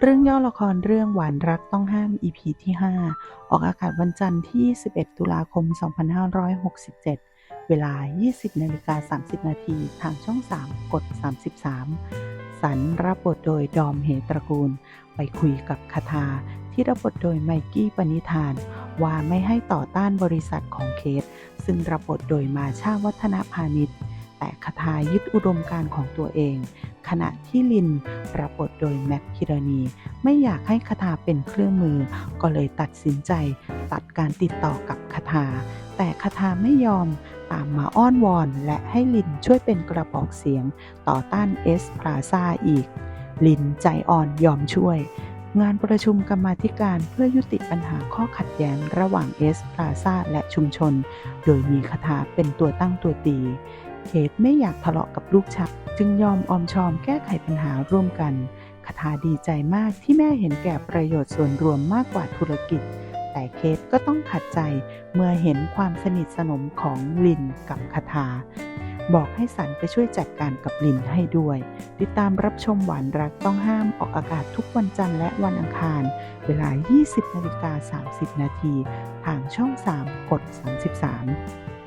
เรื่องย่อละครเรื่องหวานรักต้องห้าม EP ที่ 5 ออกอากาศวันจันทร์ที่ 11 ตุลาคม 2567 เวลา 20นาฬิกา30 นาทีทางช่อง 3 กด 33 สันรับบทโดยดอมเหตระกูล ไปคุยกับคาทาที่รับบทโดยไมกี้ปณิธาน ว่าไม่ให้ต่อต้านบริษัทของเคส ซึ่งรับบทโดยมาชาวัฒนพาณิชย์ แต่คาทายึดอุดมการของตัวเอง ขณะที่ลินรับบทโดยแม็กพิรณี ไม่อยากให้คาถาเป็นเครื่องมือ ก็เลยตัดสินใจ ตัดการติดต่อกับคาถาแต่คาถาไม่ยอมตามมาอ้อนวอน และให้ลินช่วยเป็นกระบอกเสียงต่อต้านเอสพลาซาอีก ลินใจอ่อนยอมช่วย งานประชุมกรรมาธิการเพื่อยุติปัญหาข้อขัดแย้งระหว่างเอสพลาซาและชุมชน โดยมีคาถาเป็นตัวตั้งตัวตีเคทไม่อยากทะเลาะกับลูกชายจึงยอมออมชอมแก้ไขปัญหาร่วมกันคาถาดีใจมากที่แม่เห็นแก่ประโยชน์ส่วนรวมมากกว่าธุรกิจ แต่เคทก็ต้องขัดใจเมื่อเห็นความสนิทสนมของลินกับคาถา บอกให้สันไปช่วยจัดการกับลินให้ด้วย ติดตามรับชมหวานรักต้องห้ามออกอากาศทุกวันจันทร์และวันอังคาร เวลา 20นาฬิกา30 นาทีทางช่อง 3 กด 33